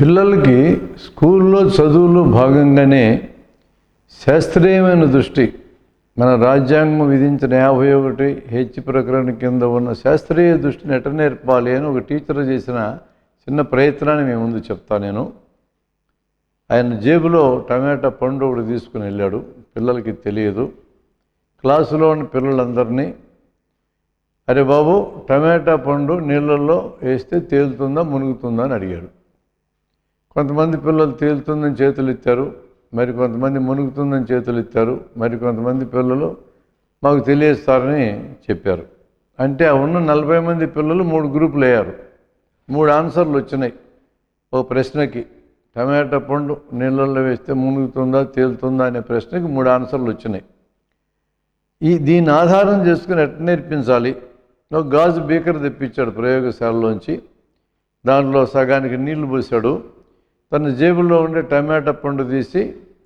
పిల్లలకి స్కూల్లో చదువులో భాగంగానే శాస్త్రీయమైన దృష్టి మన రాజ్యాంగం విధించిన యాభై ఒకటి హెచ్ ప్రకరణ కింద ఉన్న శాస్త్రీయ దృష్టిని ఎట నేర్పాలి అని ఒక టీచర్ చేసిన చిన్న ప్రయత్నాన్ని మేము ముందు చెప్తా నేను. ఆయన జేబులో టమాటా పండు ఒకటి తీసుకుని వెళ్ళాడు. పిల్లలకి తెలియదు. క్లాసులో ఉన్న పిల్లలందరినీ అరే బాబు టమాటా పండు నీళ్ళల్లో వేస్తే తేలుతుందా మునుగుతుందా అని అడిగాడు. కొంతమంది పిల్లలు తేలుతుందని చేతులు ఇచ్చారు మరి కొంతమంది మునుగుతుందని చేతులు ఇచ్చారు మరి కొంతమంది పిల్లలు మాకు తెలియస్తారని చెప్పారు. అంటే ఉన్న నలభై మంది పిల్లలు మూడు గ్రూపులు అయ్యారు. మూడు ఆన్సర్లు వచ్చినాయి. ఓ ప్రశ్నకి టమాటా పండు నీళ్ళల్లో వేస్తే మునుగుతుందా తేలుతుందా అనే ప్రశ్నకి మూడు ఆన్సర్లు వచ్చినాయి. ఈ దీన్ని ఆధారం చేసుకుని ఎట్ట నేర్పించాలి? ఒక గాజు బీకర్ తెప్పించాడు ప్రయోగశాలలోంచి. దాంట్లో సగానికి నీళ్ళు పోసాడు. తన జేబులో ఉండే టమాటా పండు తీసి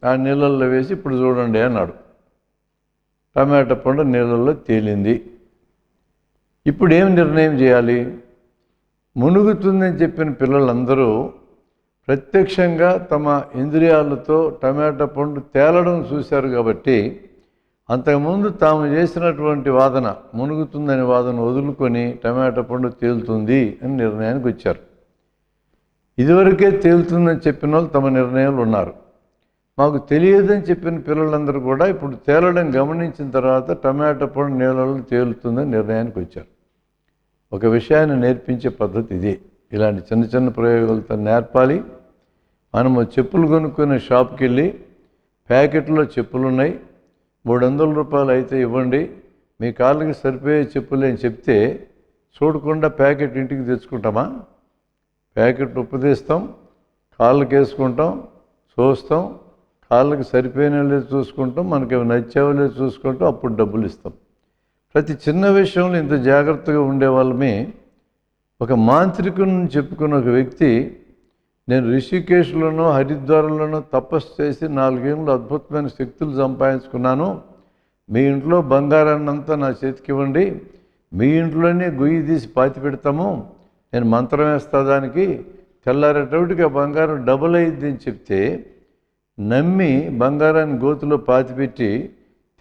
ఆ నీళ్ళల్లో వేసి ఇప్పుడు చూడండి అన్నాడు. టమాటా పండు నీళ్ళల్లో తేలింది. ఇప్పుడు ఏం నిర్ణయం చేయాలి? మునుగుతుందని చెప్పిన పిల్లలందరూ ప్రత్యక్షంగా తమ ఇంద్రియాలతో టమాటా పండు తేలడం చూశారు కాబట్టి అంతకుముందు తాము చేసినటువంటి వాదన మునుగుతుందనే వాదన వదులుకొని టమాటా పండు తేలుతుంది అని నిర్ణయానికి వచ్చారు. ఇదివరకే తేలుతుందని చెప్పిన వాళ్ళు తమ నిర్ణయాలు ఉన్నారు. మాకు తెలియదని చెప్పిన పిల్లలందరూ కూడా ఇప్పుడు తేలడం గమనించిన తర్వాత టమాటా పండు నీళ్ళలో తేలుతుందని నిర్ణయానికి వచ్చారు. ఒక విషయాన్ని నేర్పించే పద్ధతి ఇదే. ఇలాంటి చిన్న చిన్న ప్రయోగాలతో నేర్పాలి. మనము చెప్పులు కొనుక్కునే షాప్కి వెళ్ళి ప్యాకెట్లో చెప్పులు ఉన్నాయి. మూడు వందల రూపాయలు అయితే ఇవ్వండి. మీ కాళ్ళకి సరిపోయే చెప్పులు అని చెప్తే చూడకుండా ప్యాకెట్ ఇంటికి తెచ్చుకుంటామా? ప్యాకెట్ ఉప్పు తీస్తాం కాళ్ళకి వేసుకుంటాం చూస్తాం కాళ్ళకి సరిపోయిన లేదు చూసుకుంటాం మనకి ఏమి నచ్చేవో లేదు చూసుకుంటాం అప్పుడు డబ్బులు ఇస్తాం. ప్రతి చిన్న విషయంలో ఇంత జాగ్రత్తగా ఉండే వాళ్ళమే. ఒక మాంత్రికుని చెప్పుకున్న ఒక వ్యక్తి నేను రిషికేశ్లోనో హరిద్వారంలోనో తపస్సు చేసి నాలుగేళ్ళు అద్భుతమైన శక్తులు సంపాదించుకున్నాను. మీ ఇంట్లో బంగారాన్నంతా నా చేతికి ఇవ్వండి. మీ ఇంట్లోనే గొయ్యి తీసి పాతి పెడతాము. నేను మంత్రం వేస్తా దానికి తెల్లారేటప్పటికి ఆ బంగారం డబుల్ అయ్యిద్ది అని చెప్తే నమ్మి బంగారాన్ని గోతిలో పాతిపెట్టి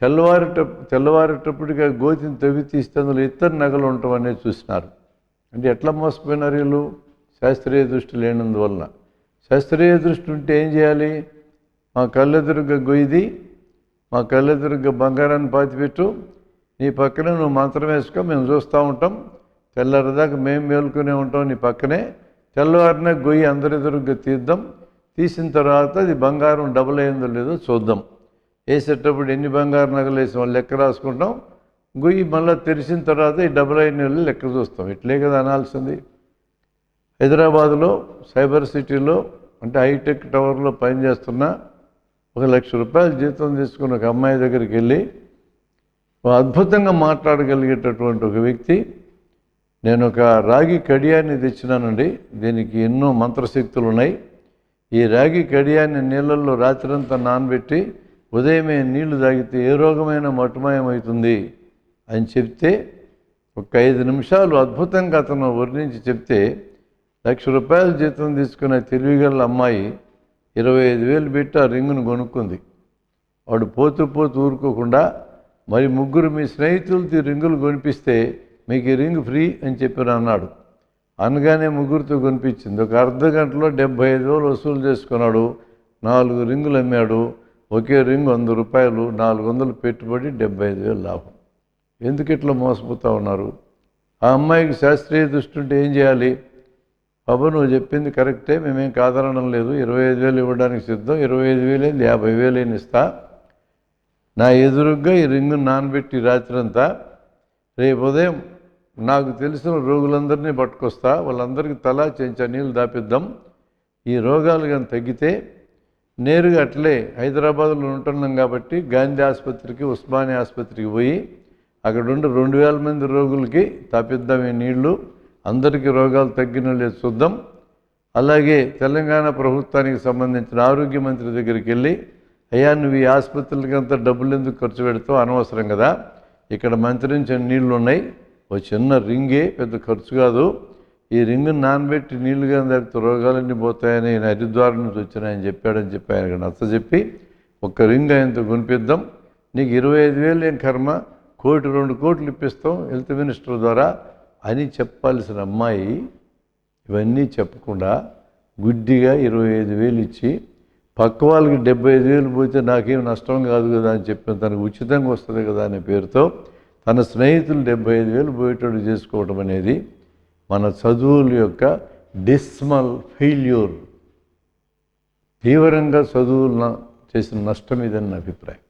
తెల్లవారేట తెల్లవారేటప్పటికి ఆ గోతిని తవ్వి తీస్తే అందులో ఇతర నగలు ఉండటం అనేది చూసినారు. అంటే ఎట్లా మోసపోయినారు వీళ్ళు? శాస్త్రీయ దృష్టి లేనందువలన. శాస్త్రీయ దృష్టి ఉంటే ఏం చేయాలి? మా కళ్ళెదురుగా గొయ్యిది మా కళ్ళెదురుగా బంగారాన్ని పాతిపెట్టు నీ పక్కన నువ్వు మంత్రం వేసుకో మేము చూస్తూ ఉంటాం. తెల్లారిదాకా మేము మేలుకునే ఉంటాం నీ పక్కనే. తెల్లవారినే గొయ్యి అందరెదురుగా తీద్దాం. తీసిన తర్వాత అది బంగారం డబుల్ అయిందో లేదో చూద్దాం. వేసేటప్పుడు ఎన్ని బంగారు నగలు వేసి వాళ్ళు లెక్క రాసుకుంటాం. గొయ్యి మళ్ళీ తెరిచిన తర్వాత ఈ డబుల్ అయిన వాళ్ళు లెక్క చూస్తాం. ఇట్లే కదా అనాల్సింది. హైదరాబాదులో సైబర్ సిటీలో అంటే హైటెక్ టవర్లో పనిచేస్తున్న ఒక లక్ష రూపాయలు జీతం తీసుకున్న ఒక అమ్మాయి దగ్గరికి వెళ్ళి అద్భుతంగా మాట్లాడగలిగేటటువంటి ఒక వ్యక్తి నేను ఒక రాగి కడియాన్ని తెచ్చినానండి. దీనికి ఎన్నో మంత్రశక్తులు ఉన్నాయి. ఈ రాగి కడియాన్ని నీళ్ళల్లో రాత్రంతా నానబెట్టి ఉదయమే నీళ్ళు తాగితే ఏ రోగమైన మటుమాయమవుతుంది అని చెప్తే ఒక ఐదు నిమిషాలు అద్భుతంగా అతను వర్ణించి చెప్తే లక్ష రూపాయల జీతం తీసుకునే తెలివిగల అమ్మాయి ఇరవై ఐదు వేలు పెట్టి ఆ రింగును కొనుక్కుంది. వాడు పోతూ పోతూ ఊరుకోకుండా మరి ముగ్గురు మీ స్నేహితులతో రింగులు కొనిపిస్తే మీకు ఈ రింగ్ ఫ్రీ అని చెప్పారు అన్నాడు. అనగానే ముగ్గురితో కొనిపించింది. ఒక అర్ధ గంటలో డెబ్బై ఐదు వేలు వసూలు చేసుకున్నాడు. నాలుగు రింగులు అమ్మాడు. ఒకే రింగ్ వంద రూపాయలు నాలుగు వందలు పెట్టుబడి డెబ్బై ఐదు వేలు లాభం. ఎందుకు ఇట్లా మోసపోతూ ఉన్నారు? ఆ అమ్మాయికి శాస్త్రీయ దృష్టి ఉంటే ఏం చేయాలి? బాబు నువ్వు చెప్పింది కరెక్టే. మేమేం కాదనడం లేదు. ఇరవై ఐదు వేలు ఇవ్వడానికి సిద్ధం. ఇరవై ఐదు వేలు యాభై వేలు ఇస్తా. నా ఎదురుగ్గా ఈ రింగు నానబెట్టి రాత్రంతా రేపు ఉదయం నాకు తెలిసిన రోగులందరినీ పట్టుకొస్తా వాళ్ళందరికీ తలా చెంచా నీళ్ళు దాపిద్దాం. ఈ రోగాలు కానీ తగ్గితే నేరుగా అట్లే హైదరాబాద్లో ఉంటున్నాం కాబట్టి గాంధీ ఆసుపత్రికి ఉస్మానియా ఆసుపత్రికి పోయి అక్కడ ఉండి రెండు వేల మంది రోగులకి తాపిద్దాం ఈ నీళ్ళు. అందరికీ రోగాలు తగ్గిన లేదు చూద్దాం. అలాగే తెలంగాణ ప్రభుత్వానికి సంబంధించిన ఆరోగ్య మంత్రి దగ్గరికి వెళ్ళి అయ్యా నువ్వు ఈ ఆసుపత్రులకి అంతా డబ్బులు ఎందుకు ఖర్చు పెడతావు? అనవసరం కదా. ఇక్కడ మంత్రించిన నీళ్ళు ఉన్నాయి ఓ చిన్న రింగే పెద్ద ఖర్చు కాదు. ఈ రింగ్ నానబెట్టి నీళ్ళుగా దాడితే రోగాలన్నీ పోతాయని ఆయన హరిద్వారం నుంచి వచ్చినాయని చెప్పాడని చెప్పి ఆయన నచ్చ చెప్పి ఒక్క రింగ్ ఆయనతో కొనిపిద్దాం. నీకు ఇరవై ఐదు వేలు ఏం కర్మ? కోటి రెండు కోట్లు ఇప్పిస్తాం హెల్త్ మినిస్టర్ ద్వారా అని చెప్పాల్సిన అమ్మాయి ఇవన్నీ చెప్పకుండా గుడ్డిగా ఇరవై ఐదు వేలు ఇచ్చి పక్క వాళ్ళకి డెబ్బై ఐదు వేలు పోతే నాకేం నష్టం కాదు కదా అని చెప్పిన తనకు ఉచితంగా వస్తుంది కదా అనే పేరుతో తన స్నేహితులు డెబ్బై ఐదు వేలు పోయేటట్టు చేసుకోవటం అనేది మన చదువుల యొక్క డిస్మల్ ఫెయిల్యూర్. తీవ్రంగా చదువులను చేసిన నష్టం ఇదని నా అభిప్రాయం.